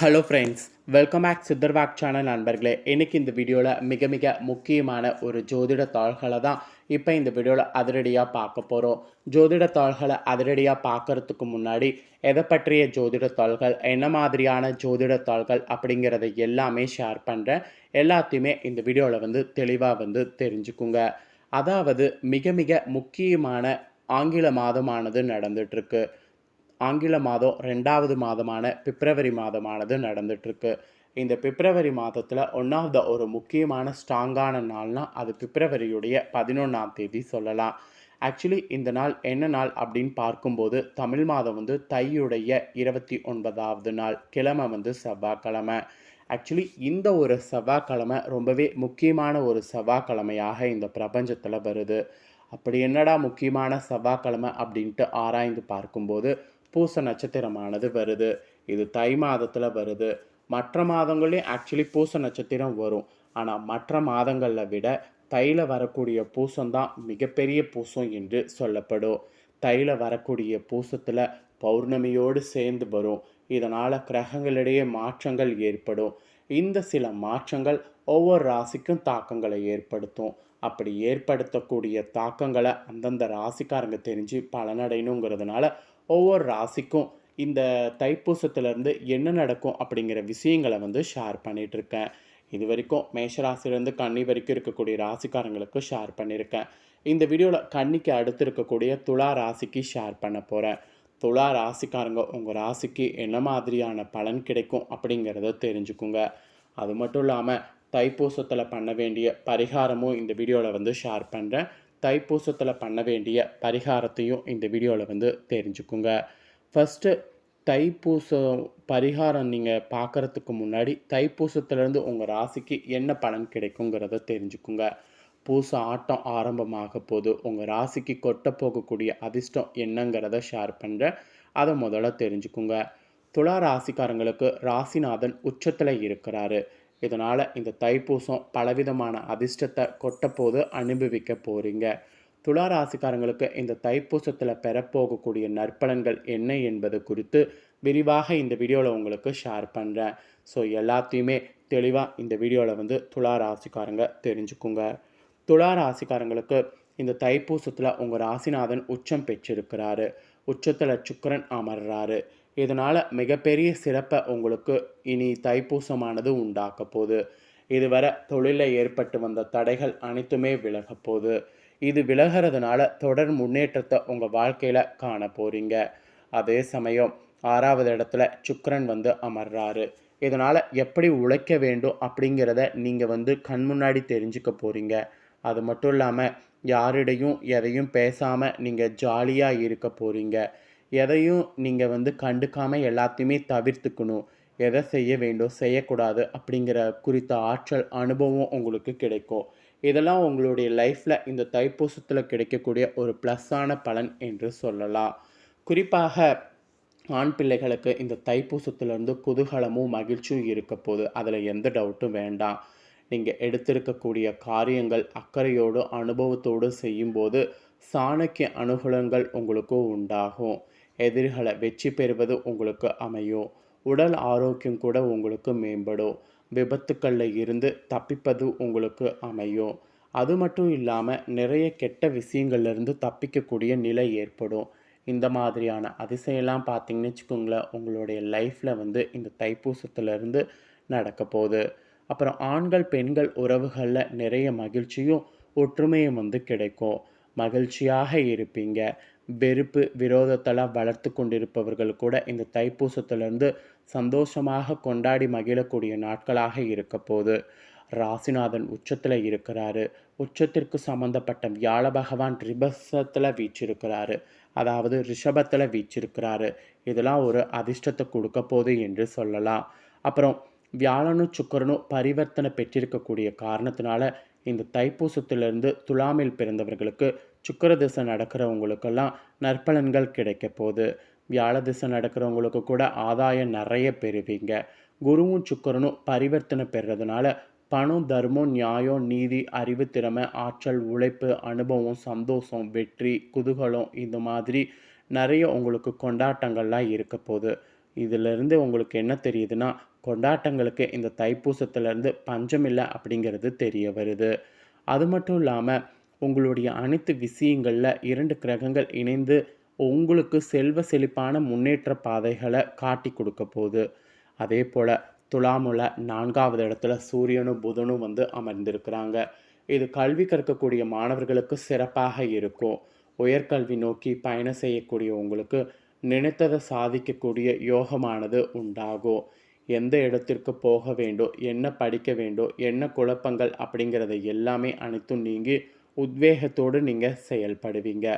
Hello friends welcome back சித்தர்வாக் channel நண்பர்களே. இன்றைக்கி இந்த வீடியோவில் மிக மிக முக்கியமான ஒரு ஜோதிட தாள்களை தான் இப்போ இந்த வீடியோவில் அதிரடியாக பார்க்க போகிறோம் ஜோதிட தாள்களை அதிரடியாக பார்க்கறதுக்கு முன்னாடி எதை பற்றிய ஜோதிட தாள்கள் என்ன மாதிரியான ஜோதிட தாள்கள் அப்படிங்கிறத எல்லாமே ஷேர் பண்ணுறேன் எல்லாத்தையுமே இந்த வீடியோவில் வந்து தெளிவாக வந்து தெரிஞ்சுக்குங்க. அதாவது மிக மிக முக்கியமான ஆங்கில மாதமானது நடந்துட்டுருக்கு ஆங்கில மாதம் ரெண்டாவது மாதமான பிப்ரவரி மாதமானது நடந்துட்டுருக்கு. இந்த பிப்ரவரி மாதத்தில் ஒன்றாவது ஒரு முக்கியமான ஸ்ட்ராங்கான நாள்னால் அது பிப்ரவரியுடைய பதினொன்றாம் தேதி சொல்லலாம். ஆக்சுவலி இந்த நாள் என்ன நாள் அப்படின்னு பார்க்கும்போது தமிழ் மாதம் வந்து தையுடைய இருபத்தி ஒன்பதாவது நாள் கிழமை வந்து செவ்வாய்க்கிழமை. ஆக்சுவலி இந்த ஒரு செவ்வாய்க்கிழமை ரொம்பவே முக்கியமான ஒரு செவ்வாய்க்கிழமையாக இந்த பிரபஞ்சத்தில் வருது. அப்படி என்னடா முக்கியமான செவ்வாய்க்கிழமை அப்படின்ட்டு ஆராய்ந்து பார்க்கும்போது பூச நட்சத்திரமானது வருது. இது தை மாதத்தில் வருது. மற்ற மாதங்களையும் ஆக்சுவலி பூச நட்சத்திரம் வரும். ஆனால் மற்ற மாதங்களில் விட தையில் வரக்கூடிய பூசம் தான் மிகப்பெரிய பூசம் என்று சொல்லப்படும். தையில் வரக்கூடிய பூசத்தில் பௌர்ணமியோடு சேர்ந்து வரும். இதனால் கிரகங்களிடையே மாற்றங்கள் ஏற்படும். இந்த சில மாற்றங்கள் ஒவ்வொரு ராசிக்கும் தாக்கங்களை ஏற்படுத்தும். அப்படி ஏற்படுத்தக்கூடிய தாக்கங்களை அந்தந்த ராசிக்காரங்க தெரிஞ்சு பலனடையணுங்கிறதுனால ஒவ்வொரு ராசிக்கும் இந்த தைப்பூசத்துலேருந்து என்ன நடக்கும் அப்படிங்கிற விஷயங்களை வந்து ஷேர் பண்ணிகிட்ருக்கேன் இது வரைக்கும் மேஷராசிலேருந்து கன்னி வரைக்கும் இருக்கக்கூடிய ராசிக்காரங்களுக்கு ஷேர் பண்ணியிருக்கேன். இந்த வீடியோவில் கன்னிக்கு அடுத்து இருக்கக்கூடிய துலா ராசிக்கு ஷேர் பண்ண போகிறேன் துலா ராசிக்காரங்க உங்கள் ராசிக்கு என்ன மாதிரியான பலன் கிடைக்கும் அப்படிங்கிறத தெரிஞ்சுக்குங்க. அது மட்டும் இல்லாமல் தைப்பூசத்தில் பண்ண வேண்டிய பரிகாரமும் இந்த வீடியோவில் வந்து ஷேர் பண்ணுறேன் தைப்பூசத்தில் பண்ண வேண்டிய பரிகாரத்தையும் இந்த வீடியோவில் வந்து தெரிஞ்சுக்குங்க. ஃபஸ்ட்டு தைப்பூசம் பரிகாரம் நீங்கள் பார்க்குறதுக்கு முன்னாடி தைப்பூசத்துலேருந்து உங்கள் ராசிக்கு என்ன பலன் கிடைக்குங்கிறத தெரிஞ்சுக்குங்க. பூச ஆட்டம் ஆரம்பமாக போது உங்கள் ராசிக்கு கொட்ட போகக்கூடிய அதிர்ஷ்டம் என்னங்கிறத ஷேர் பண்ணுறேன் அதை முதல்ல தெரிஞ்சுக்குங்க. துலா ராசிக்காரங்களுக்கு ராசிநாதன் உச்சத்தில் இருக்கிறாரு. இதனால் இந்த தைப்பூசம் பலவிதமான அதிர்ஷ்டத்தை கொட்டப்போது அனுபவிக்க போகிறீங்க துலா ராசிக்காரங்களுக்கு இந்த தைப்பூசத்தில் பெறப்போகக்கூடிய நற்பலன்கள் என்ன என்பது குறித்து விரிவாக இந்த வீடியோவில் உங்களுக்கு ஷேர் பண்ணுறேன் ஸோ எல்லாத்தையுமே தெளிவாக இந்த வீடியோவில் வந்து துலா ராசிக்காரங்க தெரிஞ்சுக்குங்க. துலா ராசிக்காரங்களுக்கு இந்த தைப்பூசத்தில் உங்கள் ராசிநாதன் உச்சம் பெற்றிருக்கிறாரு. உச்சத்தில் சுக்கரன் அமர்றாரு. இதனால் மிகப்பெரிய சிறப்பை உங்களுக்கு இனி தைப்பூசமானது உண்டாக்க போகுது. இதுவரை தொழிலில் ஏற்பட்டு வந்த தடைகள் அனைத்துமே விலக போகுது. இது விலகிறதுனால தொடர் முன்னேற்றத்தை உங்கள் வாழ்க்கையில் காண போகிறீங்க அதே சமயம் ஆறாவது இடத்துல சுக்கரன் வந்து அமர்றாரு. இதனால் எப்படி உழைக்க வேண்டும் அப்படிங்கிறத நீங்கள் வந்து கண் முன்னாடி தெரிஞ்சுக்க போகிறீங்க அது மட்டும் இல்லாமல் யாரிடையும் எதையும் பேசாமல் நீங்கள் ஜாலியாக இருக்க போகிறீங்க எதையும் நீங்கள் வந்து கண்டுக்காமல் எல்லாத்தையுமே தவிர்த்துக்கணும். எதை செய்ய வேண்டும் செய்யக்கூடாது அப்படிங்கிற குறித்த ஆற்றல் அனுபவம் உங்களுக்கு கிடைக்கும். இதெல்லாம் உங்களுடைய லைஃப்பில் இந்த தைப்பூசத்தில் கிடைக்கக்கூடிய ஒரு ப்ளஸ்ஸான பலன் என்று சொல்லலாம். குறிப்பாக ஆண் பிள்ளைகளுக்கு இந்த தைப்பூசத்துலேருந்து குதூகலமும் மகிழ்ச்சியும் இருக்க போது அதில் எந்த டவுட்டும் வேண்டாம். நீங்கள் எடுத்திருக்கக்கூடிய காரியங்கள் அக்கறையோடு அனுபவத்தோடு செய்யும்போது சாணக்கிய அனுகூலங்கள் உங்களுக்கு உண்டாகும். எதிரிகளை வெற்றி பெறுவது உங்களுக்கு அமையும். உடல் ஆரோக்கியம் கூட உங்களுக்கு மேம்படும். விபத்துக்களில் இருந்து தப்பிப்பது உங்களுக்கு அமையும். அது மட்டும் இல்லாமல் நிறைய கெட்ட விஷயங்கள்லேருந்து தப்பிக்கக்கூடிய நிலை ஏற்படும். இந்த மாதிரியான அதிசயம்லாம் பார்த்தீங்கன்னு வச்சுக்கோங்களேன் உங்களுடைய லைஃப்பில் வந்து இந்த தைப்பூசத்துலேருந்து நடக்க போகுது. அப்புறம் ஆண்கள் பெண்கள் உறவுகளில் நிறைய மகிழ்ச்சியும் ஒற்றுமையும் வந்து கிடைக்கும். மகிழ்ச்சியாக இருப்பீங்க. வெறுப்பு விரோதத்தெல்லாம் வளர்த்து கொண்டிருப்பவர்கள் கூட இந்த தைப்பூசத்திலிருந்து சந்தோஷமாக கொண்டாடி மகிழக்கூடிய நாட்களாக இருக்க போது ராசிநாதன் உச்சத்தில் இருக்கிறாரு. உச்சத்திற்கு சம்மந்தப்பட்ட வியாழ பகவான் ரிபசத்தில் வீச்சிருக்கிறாரு. அதாவது ரிஷபத்தில் வீச்சிருக்கிறாரு. இதெல்லாம் ஒரு அதிர்ஷ்டத்தை கொடுக்க போகுது என்று சொல்லலாம். அப்புறம் வியாழனும் சுக்கரனும் பரிவர்த்தனை பெற்றிருக்கக்கூடிய காரணத்தினால இந்த தைப்பூசத்திலிருந்து துலாமில் பிறந்தவர்களுக்கு சுக்கர திசை நடக்கிறவங்களுக்கெல்லாம் நற்பலன்கள் கிடைக்க போகுது. வியாழ திசை நடக்கிறவங்களுக்கு கூட ஆதாயம் நிறைய பெறுவீங்க. குருவும் சுக்கரனும் பரிவர்த்தனை பெறுறதுனால பணம் தர்மம் நியாயம் நீதி அறிவு திறமை ஆற்றல் உழைப்பு அனுபவம் சந்தோஷம் வெற்றி குதூகலம் இந்த மாதிரி நிறைய உங்களுக்கு கொண்டாட்டங்கள்லாம் இருக்க போகுது. இதிலிருந்து உங்களுக்கு என்ன தெரியுதுன்னா கொண்டாட்டங்களுக்கு இந்த தைப்பூசத்துலேருந்து பஞ்சமில்லை அப்படிங்கிறது தெரிய வருது. அது மட்டும் இல்லாமல் உங்களுடைய அனைத்து விஷயங்களில் இரண்டு கிரகங்கள் இணைந்து உங்களுக்கு செல்வ செழிப்பான முன்னேற்ற பாதைகளை காட்டி கொடுக்க போகுது. அதே போல் துலாமுல நான்காவது இடத்துல சூரியனும் புதனும் வந்து அமர்ந்திருக்கிறாங்க. இது கல்வி கற்கக்கூடிய மாணவர்களுக்கு சிறப்பாக இருக்கும். உயர்கல்வி நோக்கி பயணம் செய்யக்கூடிய உங்களுக்கு நினைத்ததை சாதிக்கக்கூடிய யோகமானது உண்டாகும். எந்த இடத்திற்கு போக வேண்டும் என்ன படிக்க வேண்டும் என்ன குழப்பங்கள் அப்படிங்கிறத எல்லாமே அனைத்தும் நீங்கி உத்வேகத்தோடு நீங்கள் செயல்படுவீங்க.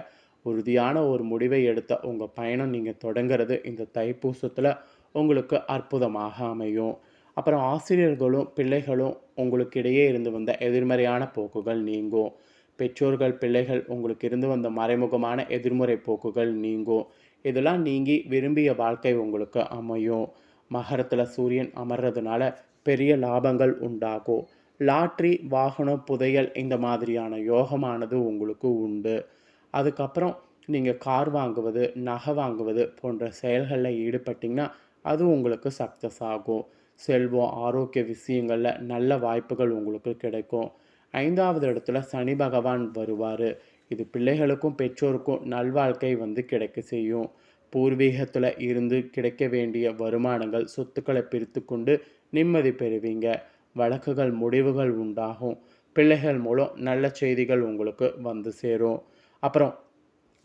உறுதியான ஒரு முடிவை எடுத்த உங்கள் பயணம் நீங்கள் தொடங்கிறது இந்த தைப்பூசத்தில் உங்களுக்கு அற்புதமாக அமையும். அப்புறம் ஆசிரியர்களும் பிள்ளைகளும் உங்களுக்கு இடையே இருந்து வந்த எதிர்மறையான போக்குகள் நீங்கும். பெற்றோர்கள் பிள்ளைகள் உங்களுக்கு இருந்து வந்த மறைமுகமான எதிர்முறை போக்குகள் நீங்கும். இதெல்லாம் நீங்கி விரும்பிய வாழ்க்கை உங்களுக்கு அமையும். மகரத்தில் சூரியன் அமர்றதுனால பெரிய லாபங்கள் உண்டாகும். லாட்ரி வாகனம் புதையல் இந்த மாதிரியான யோகமானது உங்களுக்கு உண்டு. அதுக்கப்புறம் நீங்கள் கார் வாங்குவது நகை வாங்குவது போன்ற செயல்களில் ஈடுபட்டிங்கன்னா அது உங்களுக்கு சக்ஸஸ் ஆகும். செல்வம் ஆரோக்கிய விஷயங்களில் நல்ல வாய்ப்புகள் உங்களுக்கு கிடைக்கும். ஐந்தாவது இடத்துல சனி பகவான் வருவார். இது பிள்ளைகளுக்கும் பெற்றோருக்கும் நல்வாழ்க்கை வந்து கிடைக்க செய்யும். பூர்வீகத்தில் இருந்து கிடைக்க வேண்டிய வருமானங்கள் சொத்துக்களை பிரித்து கொண்டு நிம்மதி பெறுவீங்க. வழக்குகள் முடிவுகள் உண்டாகும். பிள்ளைகள் மூலம் நல்ல செய்திகள் உங்களுக்கு வந்து சேரும். அப்புறம்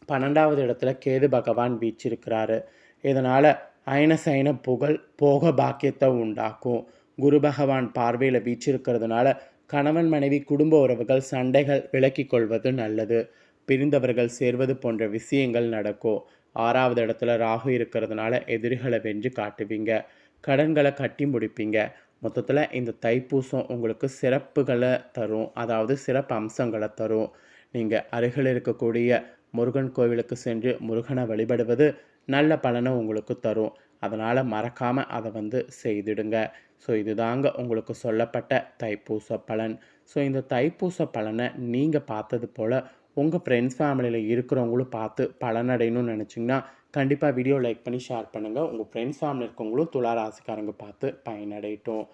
பன்னெண்டாவது இடத்துல கேது பகவான் வீச்சிருக்கிறாரு. இதனால் அயனசயன புகழ் போக பாக்கியத்தை உண்டாக்கும். குரு பகவான் பார்வையில் வீச்சிருக்கிறதுனால கணவன் மனைவி குடும்ப உறவுகள் சண்டைகள் விலக்கிக் கொள்வது நல்லது. பிரிந்தவர்கள் சேர்வது போன்ற விஷயங்கள் நடக்கும். ஆறாவது இடத்துல ராகு இருக்கிறதுனால எதிரிகளை வென்று காட்டுவீங்க. கடன்களை கட்டி முடிப்பீங்க. மொத்தத்தில் இந்த தைப்பூசம் உங்களுக்கு சிறப்புகளை தரும். அதாவது சிறப்பு அம்சங்களை தரும். நீங்கள் அருகில் இருக்கக்கூடிய முருகன் கோவிலுக்கு சென்று முருகனை வழிபடுவது நல்ல பலனை உங்களுக்கு தரும். அதனால் மறக்காமல் அதை வந்து செய்திடுங்க. ஸோ இதுதாங்க உங்களுக்கு சொல்லப்பட்ட தைப்பூச பலன். ஸோ இந்த தைப்பூச பலனை நீங்கள் பார்த்தது போல் உங்கள் ஃப்ரெண்ட்ஸ் ஃபேமிலியில் இருக்கிறவங்களும் பார்த்து பலனடையணும்னு நினச்சிங்கன்னா கண்டிப்பாக வீடியோ லைக் பண்ணி ஷேர் பண்ணுங்கள் உங்கள் ஃப்ரெண்ட்ஸ் ஃபேமிலி இருக்கவங்களும் துலா ராசிக்காரங்க பார்த்து பயனடையட்டும்.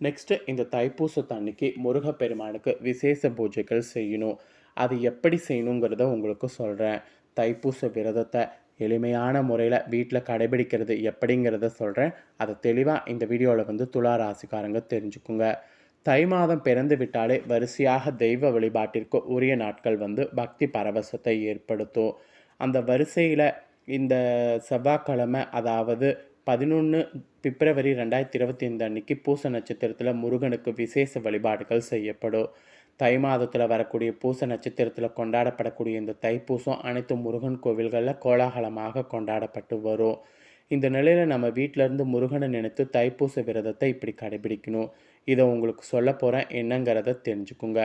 நெக்ஸ்ட்டு இந்த தைப்பூசத்தன்னைக்கு முருகப்பெருமானுக்கு விசேஷ பூஜைகள் செய்யணும். அது எப்படி செய்யணுங்கிறத உங்களுக்கு சொல்கிறேன் தைப்பூச விரதத்தை எளிமையான முறையில் வீட்டில் கடைபிடிக்கிறது எப்படிங்கிறத சொல்கிறேன் அதை தெளிவாக இந்த வீடியோவில் வந்து துளா ராசிக்காரங்க தெரிஞ்சுக்குங்க. தை மாதம் பிறந்து விட்டாலே வரிசையாக தெய்வ வழிபாட்டிற்கு உரிய நாட்கள் வந்து பக்தி பரவசத்தை ஏற்படுத்தும். அந்த வரிசையில் இந்த செவ்வாய்க்கிழமை அதாவது பதினொன்று பிப்ரவரி ரெண்டாயிரத்தி இருபத்தி ஐந்து அன்னைக்கு பூச நட்சத்திரத்தில் முருகனுக்கு விசேஷ வழிபாடுகள் செய்யப்படும். தை மாதத்தில் வரக்கூடிய பூச நட்சத்திரத்தில் கொண்டாடப்படக்கூடிய இந்த தைப்பூசம் அனைத்து முருகன் கோவில்களில் கோலாகலமாக கொண்டாடப்பட்டு வரும். இந்த நிலையில் நம்ம வீட்டிலேருந்து முருகனை நினைத்து தைப்பூச விரதத்தை இப்படி கடைபிடிக்கணும். இதை உங்களுக்கு சொல்ல போகிறேன் என்னங்கிறத தெரிஞ்சுக்குங்க.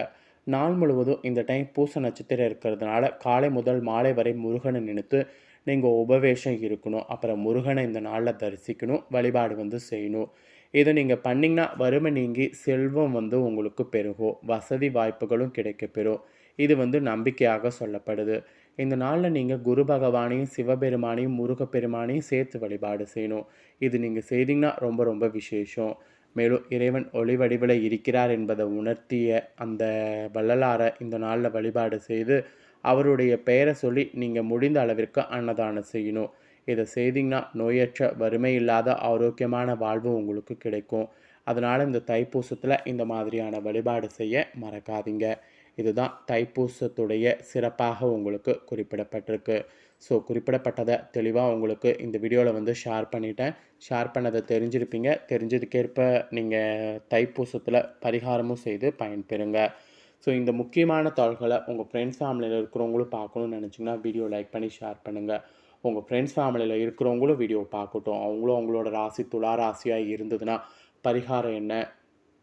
நாள் முழுவதும் இந்த டைம் பூச நட்சத்திரம் இருக்கிறதுனால காலை முதல் மாலை வரை முருகனை நினைத்து நீங்கள் உபவேஷம் இருக்கணும். அப்புறம் முருகனை இந்த நாளில் தரிசிக்கணும். வழிபாடு வந்து செய்யணும். இதை நீங்கள் பண்ணிங்கன்னா வறுமை நீங்கி செல்வம் வந்து உங்களுக்கு பெருகும். வசதி வாய்ப்புகளும் கிடைக்க பெறும் இது வந்து நம்பிக்கையாக சொல்லப்படுது. இந்த நாளில் நீங்கள் குரு பகவானையும் சிவபெருமானையும் முருகப்பெருமானையும் சேர்த்து வழிபாடு செய்யணும். இது நீங்கள் செய்தீங்கன்னா ரொம்ப ரொம்ப விசேஷம். மேலும் இறைவன் ஒளி வடிவில் இருக்கிறார் என்பதை உணர்த்திய அந்த வள்ளலாரை இந்த நாளில் வழிபாடு செய்து அவருடைய பெயரை சொல்லி நீங்கள் முடிந்த அளவிற்கு அன்னதானம் செய்யணும். இதை செய்தீங்கன்னா நோயற்ற வறுமை இல்லாத ஆரோக்கியமான வாழ்வு உங்களுக்கு கிடைக்கும். அதனால் இந்த தைப்பூசத்தில் இந்த மாதிரியான வழிபாடு செய்ய மறக்காதீங்க. இதுதான் தைப்பூசத்துடைய சிறப்பாக உங்களுக்கு குறிப்பிடப்பட்டிருக்கு. ஸோ குறிப்பிடப்பட்டதை தெளிவாக உங்களுக்கு இந்த வீடியோவில் வந்து ஷேர் பண்ணிட்டேன். ஷேர் பண்ணதை தெரிஞ்சிருப்பீங்க. தெரிஞ்சதுக்கேற்ப நீங்கள் தைப்பூசத்தில் பரிகாரமும் செய்து பயன்பெறுங்க. ஸோ இந்த முக்கியமான தாள்களை உங்கள் ஃப்ரெண்ட்ஸ் ஃபேமிலியில் இருக்கிறவங்களும் பார்க்கணுன்னு நினச்சிங்கன்னா வீடியோ லைக் பண்ணி ஷேர் பண்ணுங்கள் உங்கள் ஃப்ரெண்ட்ஸ் ஃபேமிலியில் இருக்கிறவங்களும் வீடியோ பார்க்கட்டும். அவங்களும் அவங்களோட ராசி துலா ராசியாக இருந்ததுன்னா பரிகாரம் என்ன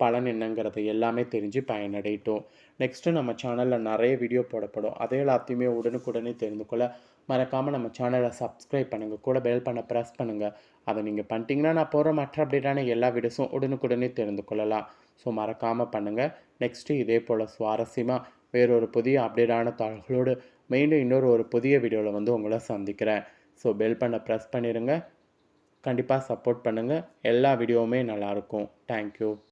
பலன் என்னங்கிறத எல்லாமே தெரிஞ்சு பயனடையட்டும். நெக்ஸ்ட்டு நம்ம சேனலில் நிறைய வீடியோ போடப்படும். அதே எல்லாத்தையுமே உடனுக்குடனே தெரிந்து கொள்ள மறக்காமல் நம்ம சேனலை சப்ஸ்கிரைப் பண்ணுங்கள் கூட பெல் பண்ண ப்ரெஸ் பண்ணுங்கள் அதை நீங்கள் பண்ணிட்டீங்கன்னா நான் போகிற மற்ற அப்டேட்டான எல்லா வீடியோஸும் உடனுக்குடனே தெரிந்து கொள்ளலாம். ஸோ மறக்காமல் பண்ணுங்கள் நெக்ஸ்ட்டு இதே போல் சுவாரஸ்யமாக வேறொரு புதிய அப்டேட்டான தாள்களோடு மீண்டும் இன்னொரு ஒரு புதிய வீடியோவில் வந்து உங்களை சந்திக்கிறேன். ஸோ பெல் பண்ண ப்ரெஸ் பண்ணிடுங்க. கண்டிப்பாக சப்போர்ட் பண்ணுங்கள் எல்லா வீடியோவுமே நல்லாயிருக்கும் தேங்க்யூ